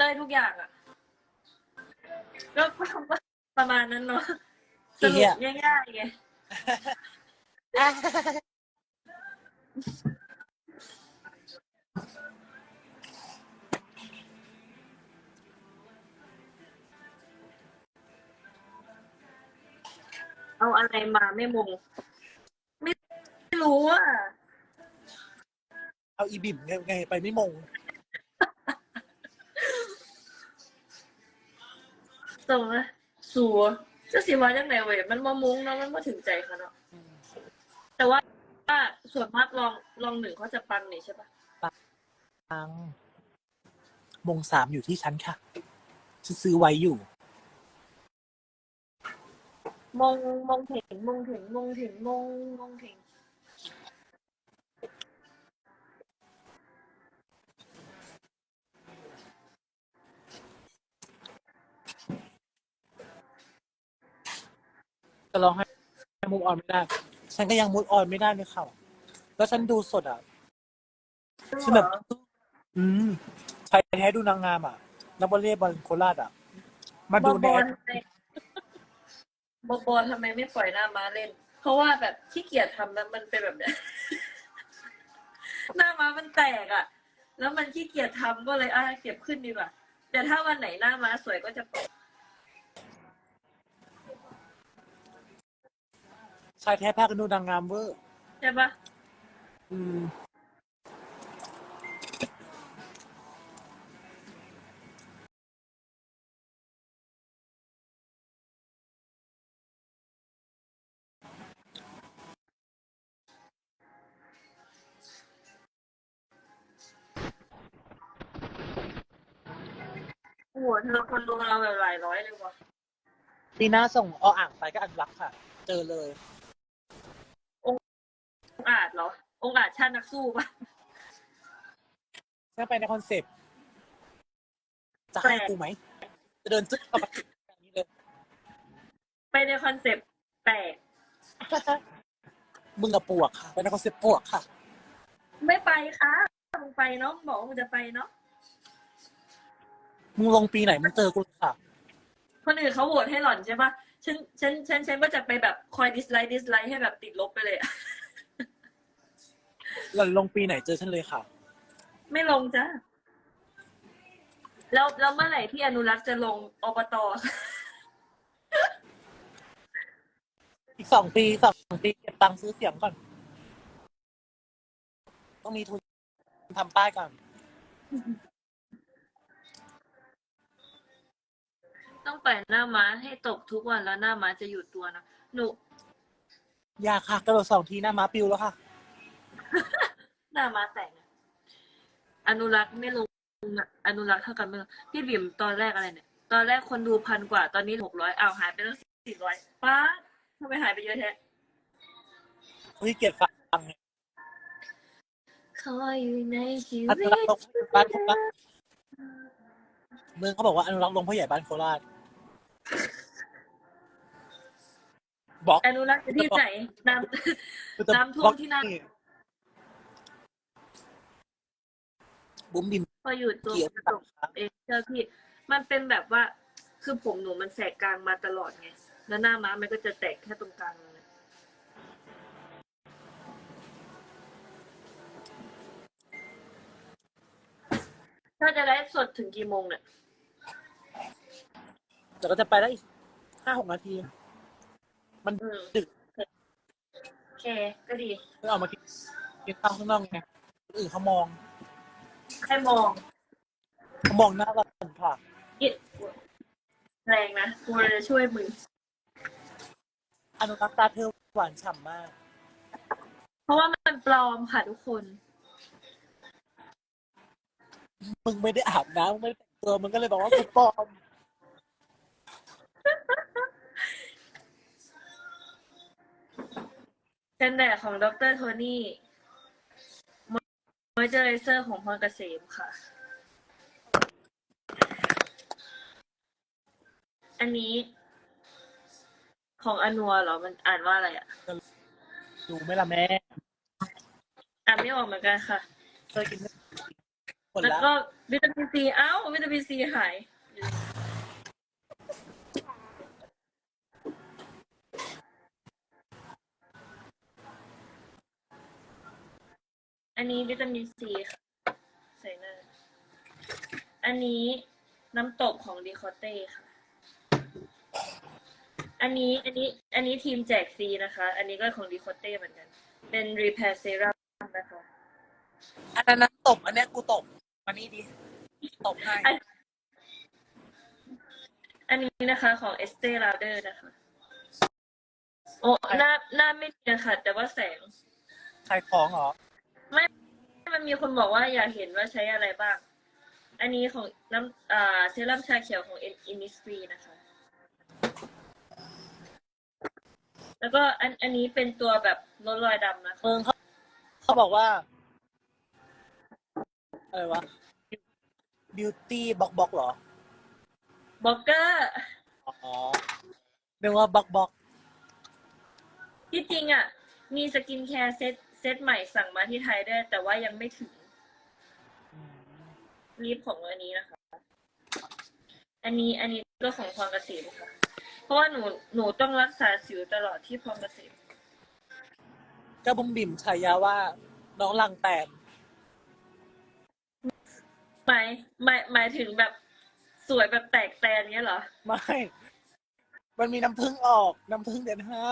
เต้ยทุกอย่างอะก็ประมาณนั้นเนาะสรุปง่ายๆไงเอาอะไรมาไม่มง ไม่รู้อะ เอาอีบิ่มไงไงไปไม่มง ตรงนะสัวจะสิว่าจังไหนเว้ยมันมามุ้งเนาะมันมาถึงใจเขาเนาะแต่ว่าส่วนมากลองลองหนึ่งเขาจะปังนี่ใช่ปะตังมงสามอยู่ที่ฉันค่ะฉันซื้อไว้อยู่ มงมงถึงมงถึงมงถึงมงมงถึง จะร้องให้มูออนไม่ได้ ฉันก็ยังมูออนไม่ได้เลยค่ะ แล้วฉันดูสดอะฉันแบบอืมชายแท้ดูนางงามอะนักบอลเล่บอลโคราชอะ มาบดูอในบอแอลปทำไมบอบอลทำไมไม่ปล่อยหน้าม้าเล่น เพราะว่าแบบขี้เกียจทำแล้วมันเป็นแบบเนี้ย หน้าม้ามันแตกอะ แล้วมันขี้เกียจทำก็เลยอะเก็บขึ้นดีกว่าแต่ถ้าวันไหนหน้าม้าสวยก็จะปล่อย ชายแท้พากันดูนางงามเวอร์ใช่ปะอืมโอ้โหเธอคนดูเราแบบหลายร้อยเลยว่ะปีหน้าส่งออ่างไปก็อันรักค่ะ เจอเลยองค์ อาจเหรอ องค์อาจชาตินักสู้ปะจะไปในคอนเซปต์จะให้แปลกกูไหม จะเดินซึกเข้ามาอย่างนี้เลยไปในคอนเซปต์แปลกมึงกับปวกค่ะ ไปในคอนเซปต์ปวกค่ะ ไม่ไปค่ะมึงไปเนาะบอกว่ามึงจะไปเนาะมึงลงปีไหนมึงเจอกูเลยค่ะ คนอื่นเขาโหวตให้หล่อนใช่ปะฉันฉันฉันฉันก็จะไปแบบคอยดิสไลค์ดิสไลค์ให้แบบติดลบไปเลยอะ หล่อนลงปีไหนเจอฉันเลยค่ะ ไม่ลงจ้าแล้วแล้วเมื่อไหร่ที่อนุรักษ์จะลงอบต อีกสองปีสองปีเก็บตังค์ซื้อเสียงก่อน ต้องมีทุนทำป้ายก่อน ต้องปล่อยหน้าม้าให้ตกทุกวันแล้วหน้าม้าจะหยุดตัวนะหนู อยาค่ะ กระโดดสองทีหน้าม้าปิวแล้วค่ะ หน้าม้าแตกอะอนุรักษ์ไม่ลงอะอนุรักษ์เท่ากันไม่ลงพี่บิ่มตอนแรกอะไรเนี่ย ตอนแรกคนดูพันกว่า ตอนนี้หกร้อยอ้าวหายไปตั้งสี่ร้อยป้าดทำไมหายไปเยอะแท้เฮ้ยเกลียดฟังไงขออยู่ในชีอวินุตรักษ์ลงบ้านโคราชเมืองเขาบอกว่าอนุรักษ์ลงพ่อใหญ่บ้านโคราชบอกอนุรักษ์อยู่ที่ไหนน้ำ น้ำท่วมที่นั่นบุ้ มบิม พออยู่ตัวเกลียดกระจกเองเชื่อพี่มันเป็นแบบว่า คือผมหนูมันแสกกลางมาตลอดไงแล้วหน้าม้ามันก็จะแตกแค่ตรงกลางเลยถ้าจะไลฟ์สดถึงกี่โมงเนี่ยแต่ก็จะไปได้อีกห้าหกนาที มันอืมดึกโอเค ก็ดีเพื่อออกมากินกินข้าวข้างนอกไงคนอื่นเขามอง ใครมองเขามองหน้าเราค่ะอิดแรงนะกูจะช่วยมึงอนุรักษ์ตาเธอหวานฉ่ำมาก เพราะว่ามันปลอมค่ะทุกคน มึงไม่ได้อาบน้ำมึงไม่ได้แต่งตัวมึงก็เลยบอกว่ากูปลอม กันแดดของดรโทนี่ม อยเจอไรเซอร์ของพรเกษมค่ะ อันนี้ของอนัวเหรอ มันอ่านว่าอะไรอะ ดูไหมล่ะแม่อ่านไม่ออกเหมือนกันค่ะ เคยกินไหมหัวแล้วละก็วิตามินซี เอ้าวิตามินซีหาย อันนี้วิตามินซีค่ะใส่หน้า อันนี้น้ำตกของดีคอเต้ค่ะ อันนี้อันนี้อันนี้ทีมแจกฟรีนะคะ อันนี้ก็ของดีคอเต้เหมือนกัน เป็นรีแพร์เซรั่มนะคะ อันนั้นนะตบอันเนี้ยกูตบมานี่ดิตบให้อันอันนี้นะคะของ e s t e Lauder นะคะ โอ้หน้าหน้าไม่เนียนค่ะ แต่ว่าแสงใครของเหรอ ไม่มันมีคนบอกว่าอยากเห็นว่าใช้อะไรบ้าง อันนี้ของน้ำอ่าเซรั่มชาเขียวของ Innisfree นะคะ แล้วก็อันอันนี้เป็นตัวแบบลดรอยดำนะคะ เมืองเขาเขาบอกว่า อะไรวะ beauty บ็อกบ็อกเหรอ บล็อกเกอร์ อ๋อเรียกว่าบ็อกบ็อกที่จริงอะ มีสกินแคร์เซต เซตใหม่สั่งมาที่ไทยด้วยแต่ว่ายังไม่ถึงรีบของอันนี้นะคะ อันนี้อันนี้ก็ของพรเกษมค่ะ เพราะว่าหนูหนูต้องรักษาสิวตลอดที่พรเกษมก็บุ้มบิ่มฉายาว่า น้องลังแตนหมายหมายหมายถึงแบบสวยแบบแตกแตนเนี้ยเหรอ ไม่ มันมีน้ำผึ้งออก น้ำผึ้งเดือนห้า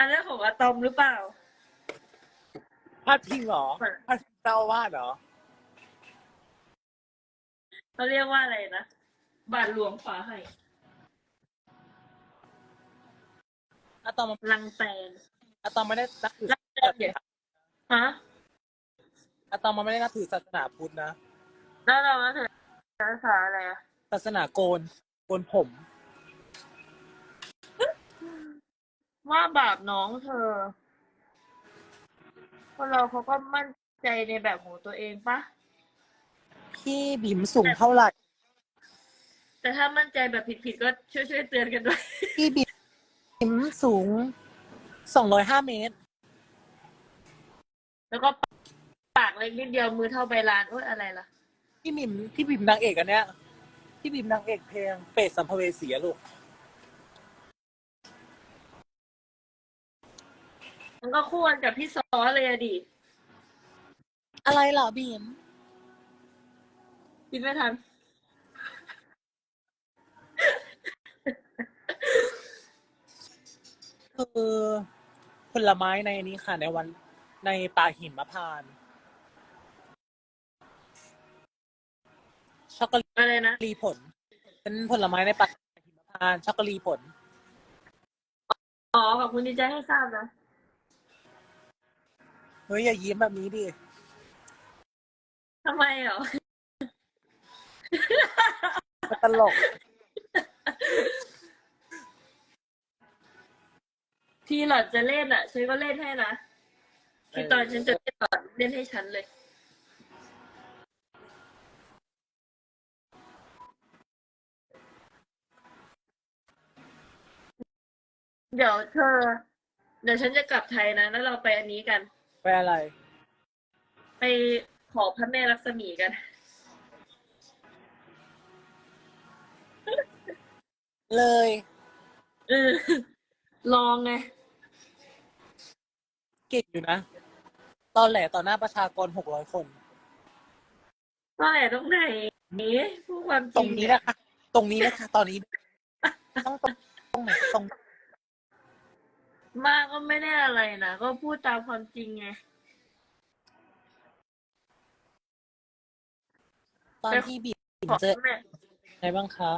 อันนั้นของอะตอมหรือเปล่า พาดพิงเหรอพาดพิงเจ้าอาวาดเหรอ เขาเรียกว่าอะไรนะ บาทหลวงฝาให้อะตอมลังแตนอะตอมไม่ได้นับถือลังแตนเดี๋ยวฮะ อะตอมมันไม่ได้นับถือศาสนาพุทธนะ แล้วเราก็เถอะภาษาอะไรอะศาสนาโกน โกนผม ว่าบาปน้องเธอ คนเราเขาก็มั่นใจในแบบของตัวเองปะ พี่บิ๋มสูงเท่าไหร่ แต่ถ้ามั่นใจแบบผิดๆก็ช่วยๆเตือนกันด้วย พี่บิ๋มสูงสองร้อยห้าเมตร แล้วก็ปากเล็กนิดเดียวมือเท่าใบลานโอ๊ยอะไรล่ะ พี่บิ๋มพี่บิ๋มนางเอกอันเนี้ยพี่บิ๋มนางเอกเพลงเปรตสัมภเวสีอะลูก มันก็คู่กันกับพี่ซอเลยอะดิอะไรเหรอบิ๋มคิดไม่ทัน คือผลไม้ในนี้ค่ะ ในวันในป่าหิมพานต์ช็อกโกอะไรนะ แลตผล เป็นผลไม้ในป่าหิมพานต์ช็อกโกแลตผล อ๋อขอบคุณที่แจ้งให้ทราบนะ เฮ้ยอย่ายิ้มแบบนี้ดิทำไมเหรอ มันตลกพี่หลอดจะเล่นอะ ฉันก็เล่นให้นะ คือตอนฉันจะเล่นหลอดเล่นให้ฉันเลย เดี๋ยวเธอ เดี๋ยวฉันจะกลับไทยนะ แล้วเราไปอันนี้กัน ไปอะไร ไปขอพระแม่ลักษมีกัน เลยเออลองไง เก่งอยู่นะ ตอนแหลต่อหน้าประชากรหกร้อยคนว่าไหนตรงไหนนี้พูดความจตริรงงนี้นะคะ ตรงนี้นะคะ ตอนนี้ ต้องตรงตรงไหนตรง มากก็ไม่ได้อะไรนะ ก็พูดตามความจริงไง ตอนที่บีบขอเจอพระแม่ไงบ้างคะ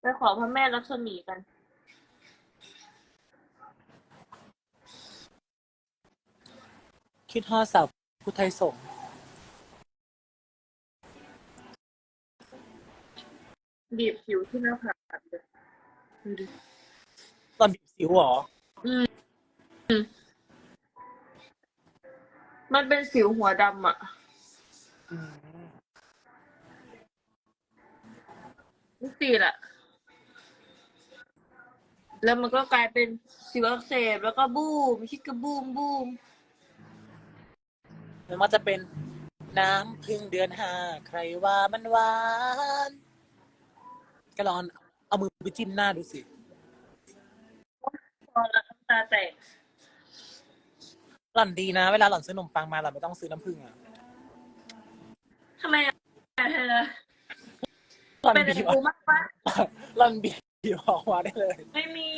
ไปขอพระแม่ลักษมีกัน คิดฮอดสาวพุทธไทยสงฆ์บีบผิวที่หน้าผากเลย ดูดิตอนบีบสิวเหรอมันเป็นสิวหัวดำอะ อืมนี่สี่แหละ แล้วมันก็กลายเป็นสิวอักเสบแล้วก็บูมชิกกระบูมบูม มันว่าจะเป็นน้ำพึ่งเดือนห้า ใครว่ามันหวาน ก็ลอง เอามือไปจิ้มหน้าดูสิพอแล้วน้ำตาแตกหล่อนดีนะ เวลาหล่อนซื้อขนมปังมาหล่อนไม่ต้องซื้อน้ำผึ้งอะทำไมอะเธอหล่อนเป็นบีอะไรบกูมากปะหล่อนบีบออกมาได้เลยไม่มี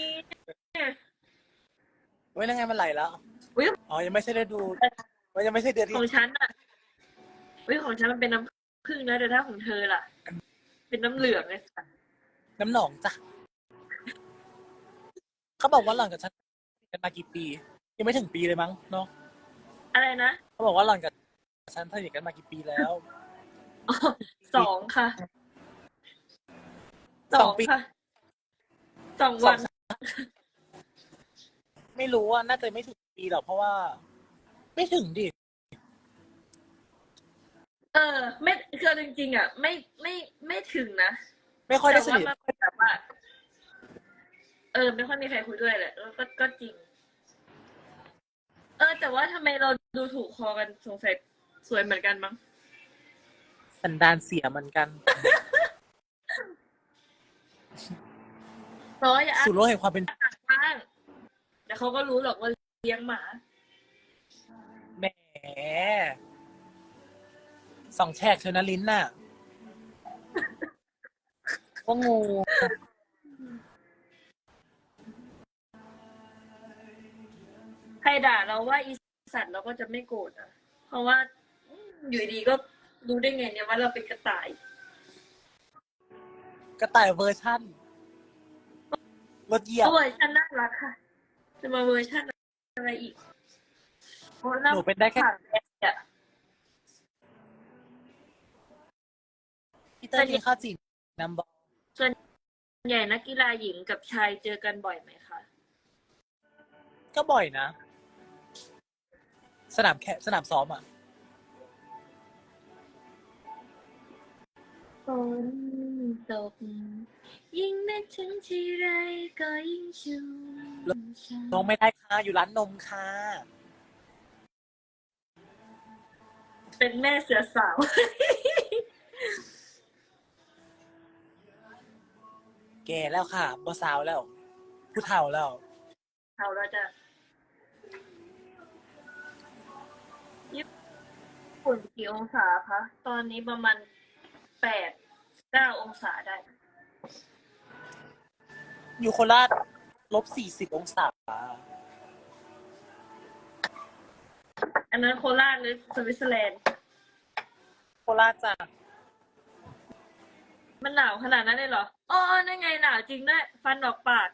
เว้ยยังไงมันไหลแล้วอุ๊ย อ๋อยังไม่ใช่ฤดูมันยังไม่ใช่เดือนที่ของฉันอะวิของฉันมันเป็นน้ำผึ้งนะแต่ถ้าของเธอล่ะ เป็นน้ำเหลืองเลยค่ะ น้ำหนองจ้ะเขาบอกว่าหล่อนกับฉันกันมากี่ปี ยังไม่ถึงปีเลยมั้งเนาะอะไรนะเขาบอกว่าหล่อนกับฉันสนิทกันมากี่ปีแล้วอ๋อสองค่ะสองปีค่ะสองวัน ไม่รู้ว่าน่าจะไม่ถึงปีหรอกเพราะว่า ไม่ถึงดิเออ ไม่คือจริงๆอะ ไม่ไม่ไม่ถึงนะ ไม่ค่อยได้สแต่นิทว่ามันแบบว่า เออ ไม่ค่อยมีใครคุยด้วยแหละแล้วก็ก็จริง เออ แต่ว่าทำไมเราดูถูกคอกันสงสัยสวยเหมือนกันมั้งสันดานเสียเหมือนกัน เพราะว่าอย่าอ่านสู่โลกแห่งความเป็นบ้างเดี๋ยวเขาก็รู้หรอกว่าเลี้ยงหมา แหมสองแฉกเชยวนะลิ้นน่ะ ว่างู ใครด่าเราว่าอีสัตว์เราก็จะไม่โกรธอะเพราะว่าอืมอยู่ดีๆก็รู้ได้ไงเนี่ยว่าเราเป็นกระต่าย กระต่ายเวอร์ชั่นรถเหยียบเพราะเวอร์ชันน่ารักค่ะ จะมาเวอร์ชันอะไรอีกเพราะหน้าหนูเป็นได้แค่ผ่านแม่อะพี่เตอร์กินข้าวจีนน้ำบอลส่วน ใหญ่นักกีฬาหญิงกับชายเจอกันบ่อยไหมคะ ก็บ่อยนะ สนามแค่สนามซ้อมอะ ฝนตก ยิ่งนึกถึงทีไรก็ยิ่งชุ่มชื่นน้องไม่ได้ค่ะ อยู่ร้านนมค่ะ เป็นแม่เสือสาว แก่แล้วค่ะบอสาวแล้ว ผู้เฒ่าแล้ว เอาเราจะญี่ปุ่นกี่องศาคะ ตอนนี้ประมาณแปดเก้าองศาได้ อยู่โคราชลบสี่สิบองศา อันนั้นโคราชหรือสวิตเซอร์แลนด์ โคราชจ้ะมันหนาวขนาดนั้นเลยเหรอ เออนั่นไงหนาวจริงด้วย ฟันออกปาก